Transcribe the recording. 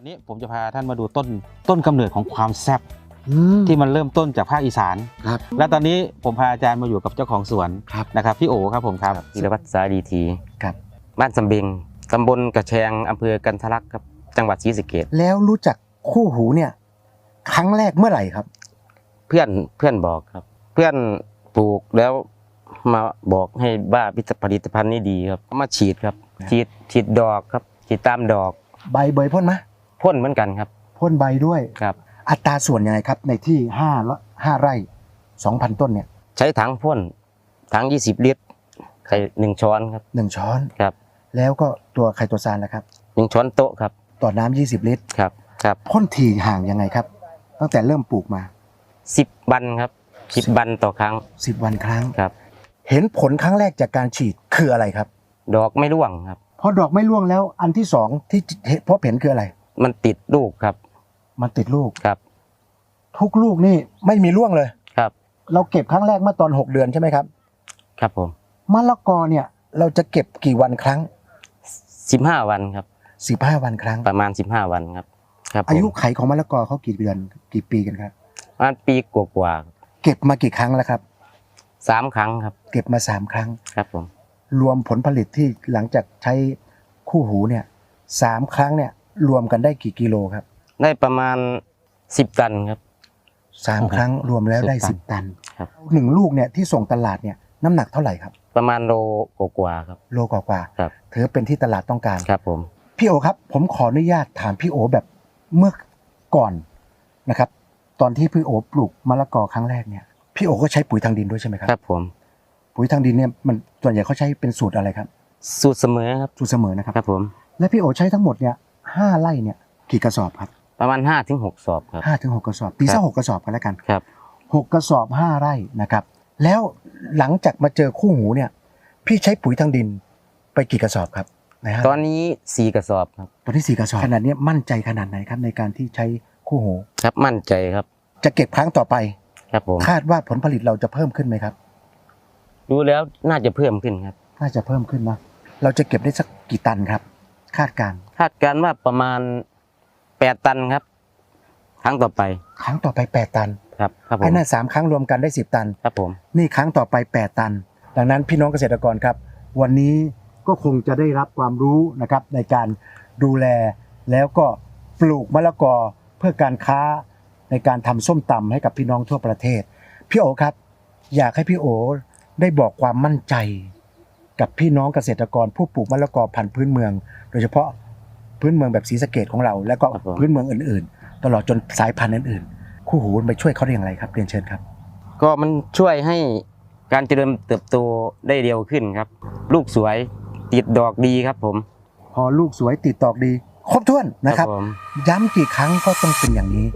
วันนี้ผมจะพาท่านมาดูต้นต้นกำเนิดของความแซ่บอืมที่มันเริ่มต้นจากภาคอีสานครับ และตอนนี้ผมพาอาจารย์มาอยู่กับเจ้าของสวนครับนะครับพี่โอครับผมครับธีรวัตรสาดีทีครับบ้านสำเบงตำบลกระแชงอำเภอกันทะลักครับจังหวัดศรีสะเกษแล้วรู้จักคู่หูเนี่ยครั้งแรกเมื่อไหร่ครับ เพื่อนเพื่อนบอกครับ เพื่อนปลูกแล้วมาบอกให้บ้าพิผลิตภัณฑ์นี้ดีครับก็มาฉีดครับฉีดฉีดดอกครับฉีดตามดอก ใบเบยพ่นไหม พ่นเหมือนกันครับพ่นใบด้วยครับ อัตราส่วนยังไงครับ ในที่ห้าละห้าไร่สองพันต้นเนี่ย ใช้ถังพ่นถัง20ลิตรใส่หนึ่งช้อนครับหนึ่งช้อนครับ แล้วก็ตัวไคโตซานนะครับหนึ่งช้อนโต๊ะครับต่อน้ำยี่สิบลิตรครับครับพ่นถี่ห่างยังไงครับ ตั้งแต่เริ่มปลูกมาสิบบันครับสิบบันต่อครั้งสิบวันครั้งครับ เห็นผลครั้งแรกจากการฉีดคืออะไรครับ ดอกไม่ร่วงครับพอดอกไม่ร่วงแล้วอันที่สองที่พบเห็นคืออะไร มันติดลูกครับ มันติดลูกครับ ทุกลูกนี่ไม่มีร่วงเลยครับ เราเก็บครั้งแรกเมื่อตอน6เดือนใช่ไหมครับ ครับผมมะละกอเนี่ย เราจะเก็บกี่วันครั้งสิบห้าวันครับ15วันครั้ง ประมาณสิบห้าวันครับ ครับผมอายุไขของมะละกอเขากี่เดือนกี่ปีกันครับประมาณปีกว่าเก็บมากี่ครั้งแล้วครับๆสามครั้งครับ เก็บมา3ครั้งครับผมรวมผลผลิตที่หลังจากใช้คู่หูเนี่ยสามครั้งเนี่ย รวมกันได้กี่กิโลครับได้ประมาณสิบตันครับ สามครั้งรวมแล้วได้สิบ10ตันครับ หนึ่งลูกเนี่ยที่ส่งตลาดเนี่ยน้ำหนักเท่าไหร่ครับ ประมาณโลกว่าๆครับ โลกว่าครับ ๆถือเป็นที่ตลาดต้องการ ครับผม พี่โอครับผมขออนุญาตถามพี่โอแบบเมื่อก่อนนะครับ ตอนที่พี่โอปลูกมะละกอครั้งแรกเนี่ยพี่โอก็ใช้ปุ๋ยทางดินด้วยใช่ไหมครับครับผม ปุ๋ยทางดินเนี่ยมันส่วนใหญ่เขาใช้เป็นสูตรอะไรครับสูตรเสมอครับสูตรเสมอนะครับ ครับผม และพี่โอใช้ทั้งหมดเนี่ย ห้าไร่เนี่ยกี่กระสอบครับประมาณห้าถึงหกสอบครับ ห้าถึงหกกระสอบปีครัสักบหกกระสอบกันแล้วกันครับ หกกระสอบห้าไร่นะครับ แล้วหลังจากมาเจอคู่หูเนี่ย พี่ใช้ปุ๋ยทางดินไปกี่กระสอบครับนะฮะตอนนี้สี่กระสอบครับ ตอนที่สี่กระสอบขนาดเนี้ยมั่นใจขนาดไหนครับในการที่ใช้คู่หู ครับมั่นใจครับ จะเก็บครั้งต่อไป ครับผม คาดว่าผลผลิตเราจะเพิ่มขึ้นไหมครับ ดูแล้วน่าจะเพิ่มขึ้นครับ น่าจะเพิ่มขึ้นนะเราจะเก็บได้สักกี่ตันครับ คาดการณ์คาดการณ์ว่าประมาณแปดตันครับ ครั้งต่อไป ครั้งต่อไป8ตันครับครับผไอ้มนั่นสามครั้งรวมกันได้10ตัน ครับผม นี่ครั้งต่อไป8ตัน ดังนั้นพี่น้องเกษตรกรครับ วันนี้ก็คงจะได้รับความรู้นะครับในการดูแลแล้วก็ปลูกมะละกอเพื่อการค้าในการทำส้มตำให้กับพี่น้องทั่วประเทศ พี่โอครับ อยากให้พี่โอได้บอกความมั่นใจ กับพี่น้องเกษตรกรผู้ปลูกมะละกอพันธุ์พื้นเมือง โดยเฉพาะพื้นเมืองแบบศรีสะเกดของเรา แล้วก็พื้นเมืองอื่นๆ ตลอดจนสายพันธุ์อื่นๆ คู่หูไปช่วยเขาได้อย่างไรครับเรียนเชิญครับ ก็มันช่วยให้การเจริญเติบโตได้เร็วขึ้นครับ ลูกสวยติดดอกดีครับผมพอลูกสวยติดตอกดี ครบถ้วนนะครับ ผมย้ำกี่ครั้งก็ต้องเป็นอย่างนี้